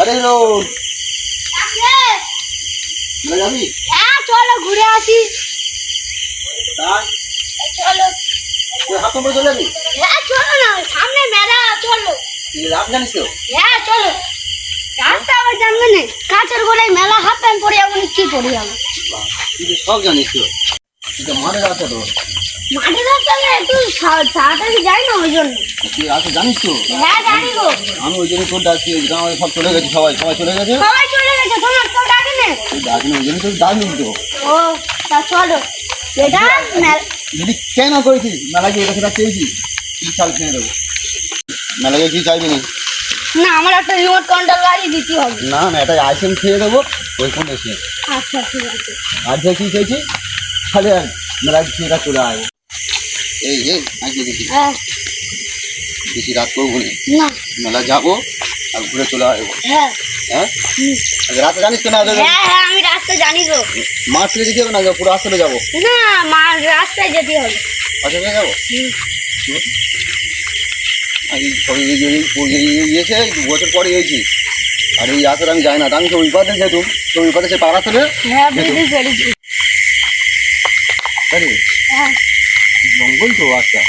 আরে ও মেলা যাবি হ্যাঁ চলো ঘুরে আসি তাই চলো তুই হাত নম্বর চলে যাবি হ্যাঁ চলো না সামনে মেলা চলো তুই রাত জানিস তো হ্যাঁ চলো রাস্তা আবার জানবে না কাঁচের গোড়ায় মেলা হাফ প্যান্ট পরে যাব না কি পরে যাব বাহ, তুই সব জানিস তো তুই তো মাঠে রাস্তা তো মাঠের রাস্তা না একটু না ওই জন্য জানিস তো আমি ওই জন্য তোর ডাকছি গ্রামে সব চলে গেছে সবাই সবাই চলে গেছে সবাই ও তা চলো এটা কেন করেছিস মেলা গিয়ে সেটা চেয়েছি তুই চাল কিনে দেবো মেলা গিয়ে কি চাইবি না আমার একটা রিমোট কন্ট্রোল গাড়ি দিতে হবে না না এটা আইসেন খেয়ে দেবো। এসে। আচ্ছা ঠিক আছে। আর যে কি চেয়েছি তাহলে মেলা খেয়ে চলে আসব এই এই আজকে দেখি। হ্যাঁ। বেশি রাত করব না। মেলা যাব আর ঘুরে চলে আসব। হ্যাঁ। হ্যাঁ। রাতে জানিস তো না হ্যাঁ হ্যাঁ আমি রাস্তা জানি গো মাঠ থেকে যেতে হবে না? পুরো আসলে যাব। না মা রাস্তায় যেতে হবে। আচ্ছা যাব। এই সবই এই দু বছর পরে হয়েছি আর এই আসলে আমি যাই না তা আমি সবই পাতে যেতুম সবই পাতে সে পাড়া হ্যাঁ জঙ্গল তো আচ্ছা।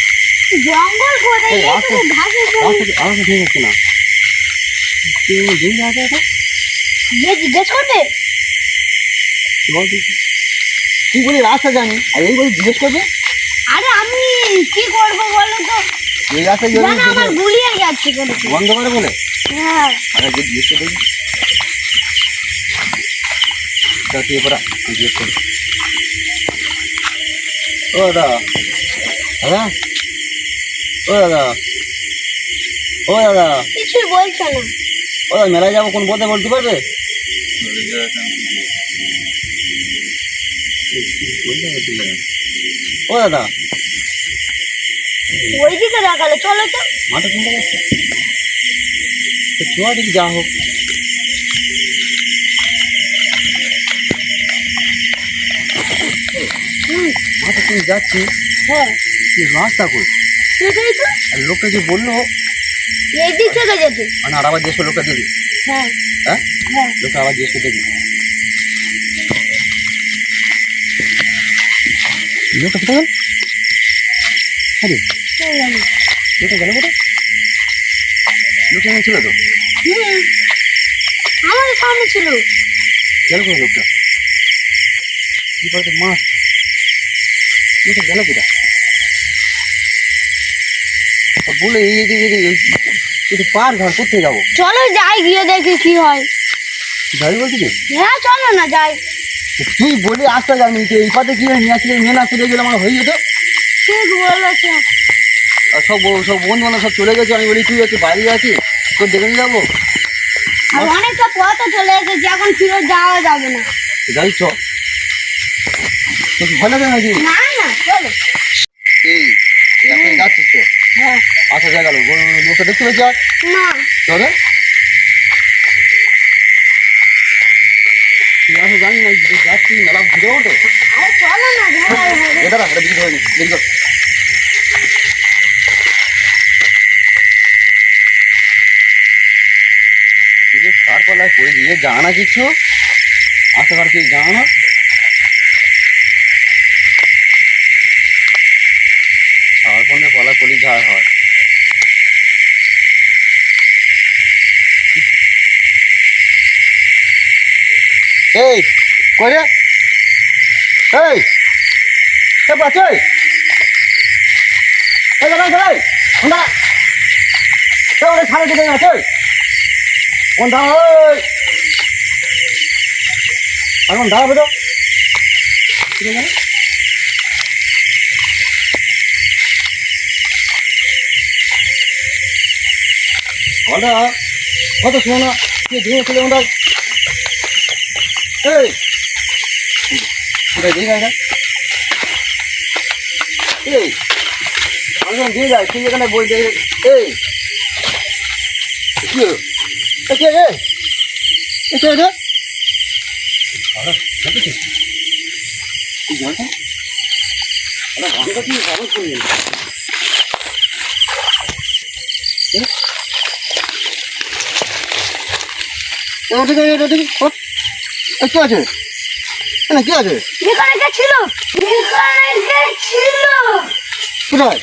জঙ্গল কোথায়? তো ঠিক হচ্ছে না। জিজ্ঞেস করবে? তুই বল রাস্তা জানি। আর এই বলি জিজ্ঞেস করবে? আরে আমি কি করব বলো তো? এই রাস্তায় বন্ধ করে বলে। হ্যাঁ। ও দাদা। দাদা ও দাদা। ও দাদা। কিছুই বলছে না। ও দাদা মেলায় যাব কোন পথে বলতে পারবে? ও দাদা। ওইদিকে দেখালে চলো তো। মাঠে চিন্তা করছে তো চুয়া দিকে যা হোক। মাঠে তুমি যাচ্ছি? হ্যাঁ। তুই রাস্তা তো? আর লোকটা যে বলল এই দিক থেকে যেতে মানে আর আবার জিজ্ঞেস করল লোকটা দেখি হ্যাঁ। হ্যাঁ? হ্যাঁ। লোকটা আবার জিজ্ঞেস করে দেখি লোকটা কোথায় গেল? আরে। লোকটা গেল কোথায়? লোকটা ছিল তো? আমাদের সামনে ছিল। গেল কোথায় লোকটা? কি মাছ লোকটা গেল কোথায়? তা বলে এই একটু পার ঘর করতে যাব? চলো যাই গিয়ে দেখি কি হয়। যাবি বলছি কি? হ্যাঁ চলো না যাই। তুই বলে আসতে যাবি এই পাতে কি নিয়ে আসলে মেন আসতে গেলে আমার হয়ে যেত। ঠিক বলেছে। সব সব বন্ধু বান্ধব সব চলে গেছে আমি বলি তুই একটু বাইরে আছিস? তোর দেখে যাব? আর অনেকটা পথও চলে এসেছে এখন ফিরত যাওয়া যাবে না। যাই চ। ভয় লাগে নাকি? না না চলো। এই এখন যাচ্ছিস তো? হ্যাঁ। আচ্ছা যা গেল। লোকটা দেখতে পেয়েছি আর? না। চলে? জানি না যাচ্ছি মেলা ঘুরে তো আরে চলো না এটা না এটা বিক্রি হয়নি দেখি তো করে দিয়ে জানা কিছু? জানা পলা কলি যা হয়। এই, কই এই এ বাচ্চা এই এই দাঁড়া দাঁড়াই দাঁড়া এ ওরে ছাড়ে দিতে না চল কোন দাঁড়া ওই এখন দাঁড়াবে তো ওটা কত শোনা কে দিয়ে ছিল ওটা এই! দিয়ে গাড়িটা এই দিয়ে যাই, তুই এখানে বই দিয়ে এই! কি কে আছে? না কি আছে? ছিল। ছিল। কোথায়?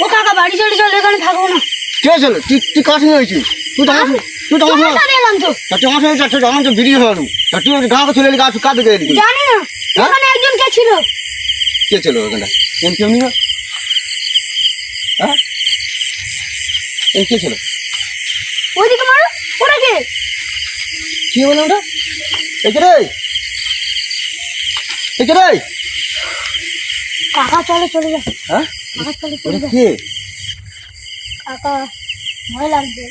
ও কাকা বাড়ি চলে চল এখানে থাকব না। কে আছে তুই তুই হয়েছিস? তুই তো তুই তো আমার তোমার সঙ্গে সাথে এলাম তো? তা তুই আমার সঙ্গে যাচ্ছিস আমার তো ভিডিও হলো গাঁকে চলে এলি গাছ? জানি না। হ্যাঁ? একজন কে ছিল? কে ছিল ওখানটা এম কেউ নিল হ্যাঁ? এম কে ছিল? ওইদিকে মারো। ওটা কে? কি বলে ওটা? একে রে? একে রে? কাকা চলে চলে যা। হ্যাঁ? কাকা চলে চলে যা। কে? কাকা ভয় লাগছে।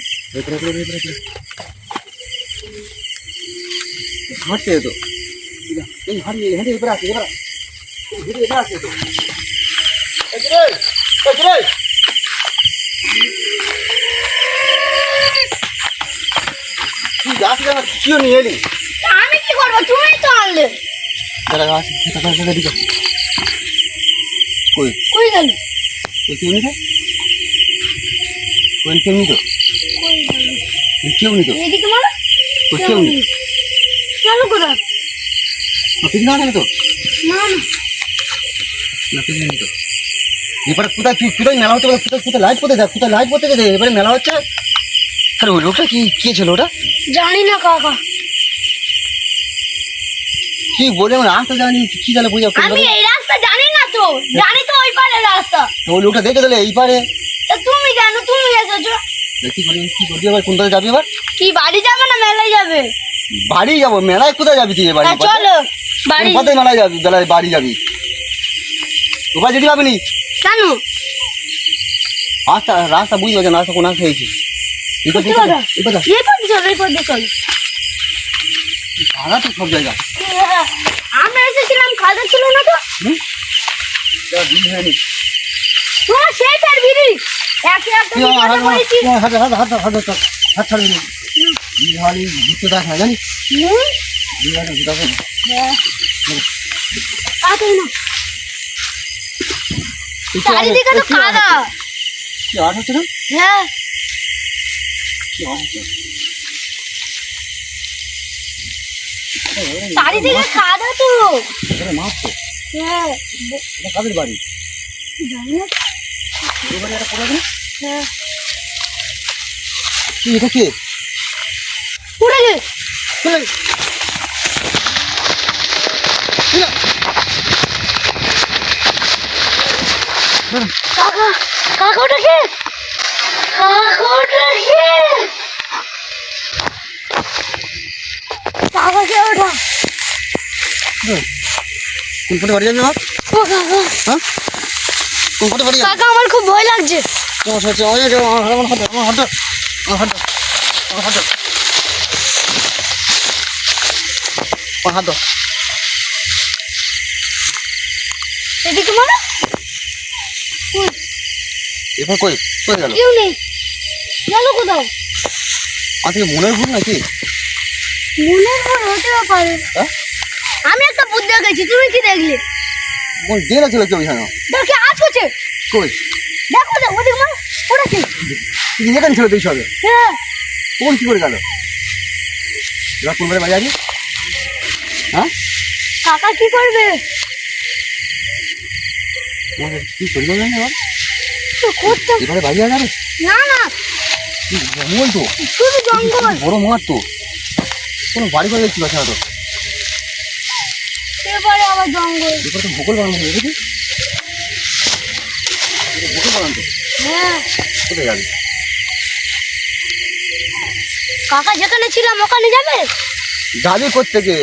হাঁটছে তো এই হাঁটিয়ে হেঁটে এবার আসছে এবার হেঁটে এবার আসছে তো একে রে একে রে কি গাছ গাছ কিও নিয়ে এলি আমি কি করব তুমি তো আনলে দাঁড়া গাছ দাঁড়া দাঁড়া দিকে কই কই গেল কই কই কেউ নিত কই গেল কই কেউ নিত এদিকে মারো। কই কেউ নিত চলো কোথায় ঠিক না কেন তো? না না। না ঠিক নেই তো। এবারে কোথায় তুই কোথায় মেলা হচ্ছে কোথায় কোথায় লাইট করতে দেখ কোথায় লাইট করতে দে এবারে মেলা হচ্ছে? আরে ওই লোকটা কি কে ছিল ওটা? জানি না কাকা। কি বলে আমার রাস্তা জানি কি জানে বুঝা আমি এই রাস্তা জানি না তো। জানি তো ওই পারে রাস্তা। ওই লোকটা দেখে দিলে এই পারে। তুমি জানো তুমি এসেছ। কি করবি কি করবি এবার কোনটাতে যাবি এবার? কি বাড়ি যাবে না মেলায় যাবে? বাড়ি যাব। মেলায় কোথায় যাবি তুই এবার হ্যাঁ চলো বাড়ি। কোথায় মেলায় যাবি? বেলায় বাড়ি যাবি। ওবার যেতে পাবি কেন? রাস্তা রাস্তা বুঝতে পারছেন রাস্তা কোন রাস্তা হয়েছে। সব আমরা এসেছিলাম খাজা ছিল না তো? তোমার সেই হ্যাঁ। চারিদিকে তো খাদা কি আট হচ্ছে না হ্যাঁ কি আট হচ্ছে চারিদিকে খাদা তো মাছ তো হ্যাঁ কাদের বাড়ি জানি না হ্যাঁ এটা কে? উড়ে গে কাকা কাকা ওটা কে কাকা ওটা কে কাকা কে ওটা কোন পটে বাড়ি যাবি হ্যাঁ কোন কাকা আমার খুব ভয় লাগছে। এদিকে মানে এবার কই? কই গেল। কেউ নেই। গেল কোথাও? মনের ভুল নাকি? মনের ভুল হতে পারে। হ্যাঁ? আমি একটা বুদ্ধি দেখেছি তুমি কি দেখলে? দিয়ে ছিল কেউ এখানে দেখে আজ হচ্ছে। কই? দেখো দেখো ওদিকে ওটা কি? তুই এখানে ছিল তুই সবে? হ্যাঁ। কোন কি করে গেল? এবার কোন বাড়ি হ্যাঁ? কাকা কি করবে? কি করবে জানি এবার? বাড়ি যাবে না না। জঙ্গল তো? শুধু জঙ্গল। বড় মাঠ তো? কোনো বাড়ি করে দেখতে পাচ্ছে না তো। এবারে আবার জঙ্গল। এবার তো ভূগোল হবে বুঝলি ভূগোল তো হ্যাঁ কোথায় যাবি কাকা যেখানে ছিলাম ওখানে যাবে যাবি কোথেকে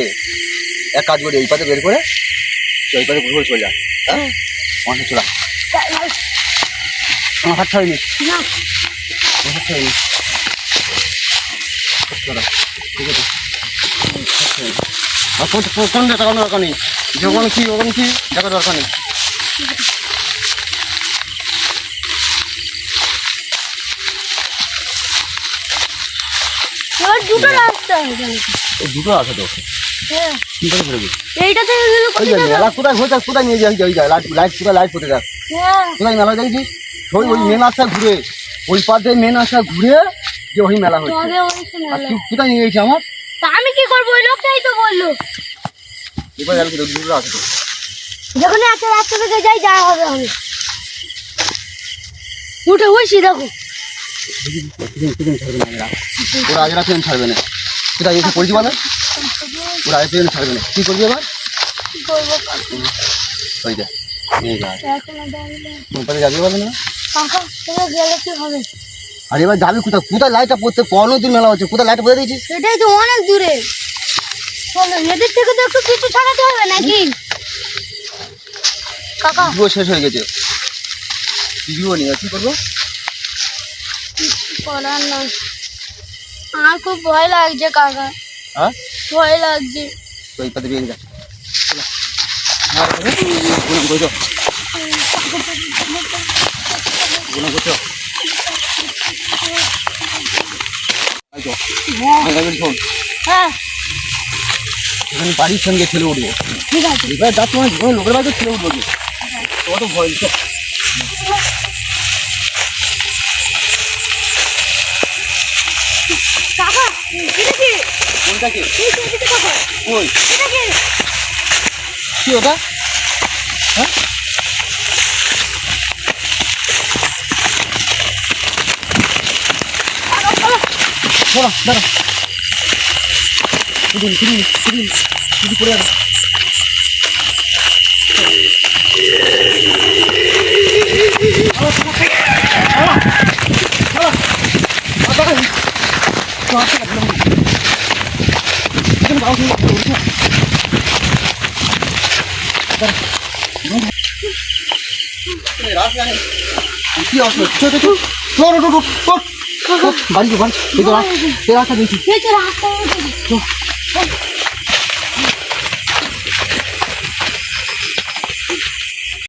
এক কাজ করে এই পাতে বের করে ওই পাতে ঘুরে চলে যা হ্যাঁ সাথে চলা আমার হাত ছাড়িনি না আমার হাত আছে। আর দেখা কোনো দরকার নেই যখন কি ওখানে কি দেখার দরকার নেই এবার দুটো রাস্তা দুটো তো। হ্যাঁ। কি করে বেরোবি এইটা তো ওই যে মেলা কোথায় কোথায় নিয়ে যাই যায় লাইট লাইট কোথায় লাইট কোথায় দেখ হ্যাঁ। কোথায় মেলা দেখছিস ওই ওই মেন রাস্তা ঘুরে। ওই মেন রাস্তা ঘুরে যে ওই মেলা হচ্ছে কোথায় নিয়ে গেছি আমার? তা আমি কি করব? ওই লোকটাই তো বলল। এবার গেল কোথায় দূরে আসতো যখন একটা রাস্তা থেকে যাই যা হবে আমি। উঠে বসি দেখো। ওরা আগে রাখতে ছাড়বে না। কোথায় এসে পড়ছি বলে ওরা আগে পেয়ে ছাড়বে না। কি করবি এবার? ওই যা যাবি বলে না? আর এবার যাবি কোথায়? কোথায় লাইটটা পড়তে পনেরো দিন মেলা হচ্ছে। কোথায় লাইট পড়ে দিয়েছিস? সেটাই তো অনেক দূরে। এদের থেকে তো একটু কিছু ছাড়াতে হবে নাকি? কাকা। শেষ হয়ে গেছে। ভিডিও নিয়ে কি করব? করার না আমার খুব ভয় লাগছে কাকা হ্যাঁ ভয় লাগছে তো এই পাতে বেরিয়ে যা চলো। হ্যাঁ, রে, গুনাম করছ গুনাম করছ এই তো, আমি যাবেন শোন হ্যাঁ এখানে বাড়ির সঙ্গে ছেলে উঠবো ঠিক আছে এবার যার তোমার জীবনে লোকের বাড়িতে ছেলে উঠবো যে কত ভয় দিচ্ছে কাকা এটা কি ওটা? কি দাঁড়া যে এদিকে কাকা ওই এটা কি কি ওটা হ্যাঁ কাকা, চলো। দাঁড়া দাঁড়া কুদিন কুদিন কুদিন কুদি পড়ে যাবে কি অবস্থা চল চল চল চল চল চল বাড়ি বাড়ি এই তো রাস্তা দিয়েছি এই যে রাস্তায় উঠে গেছে।